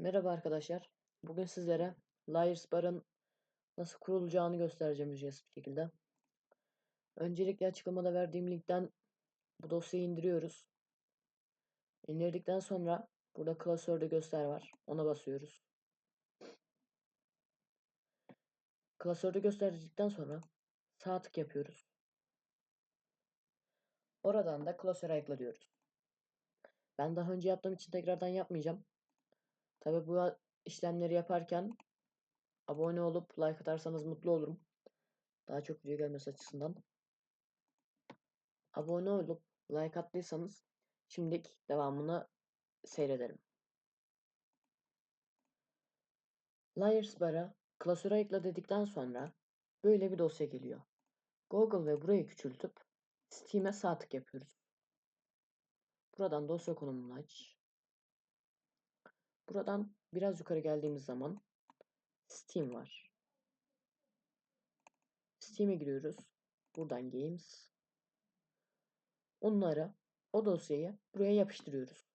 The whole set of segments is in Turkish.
Merhaba arkadaşlar. Bugün sizlere Liars Bar'ın nasıl kurulacağını göstereceğim ücretsiz bir şekilde. Öncelikle açıklamada verdiğim linkten bu dosyayı indiriyoruz. İndirdikten sonra burada klasörde göster var. Ona basıyoruz. Klasörde gösterdikten sonra sağ tık yapıyoruz. Oradan da klasöre ekle diyoruz. Ben daha önce yaptığım için tekrardan yapmayacağım. Tabi bu işlemleri yaparken abone olup like atarsanız mutlu olurum. Daha çok video gelmesi açısından. Abone olup like attıysanız şimdilik devamını seyrederim. Liars Bar'a klasöre ekle dedikten sonra böyle bir dosya geliyor. Google ve burayı küçültüp Steam'e sağ tık yapıyoruz. Buradan dosya konumunu aç. Buradan biraz yukarı geldiğimiz zaman Steam var. Steam'e giriyoruz. Buradan Games. Onları, o dosyayı buraya yapıştırıyoruz.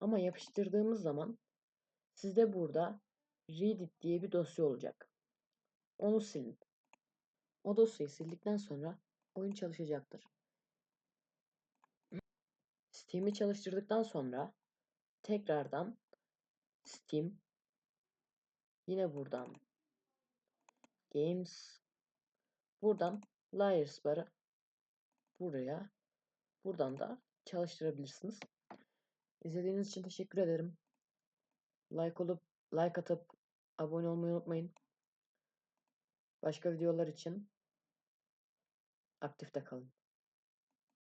Ama yapıştırdığımız zaman sizde burada Reddit diye bir dosya olacak. Onu silin. O dosyayı sildikten sonra oyun çalışacaktır. Steam'i çalıştırdıktan sonra tekrardan Steam yine buradan Games buradan Liars Bar'ı buraya buradan da çalıştırabilirsiniz. İzlediğiniz için teşekkür ederim. Like olup like atıp abone olmayı unutmayın. Başka videolar için aktifte kalın.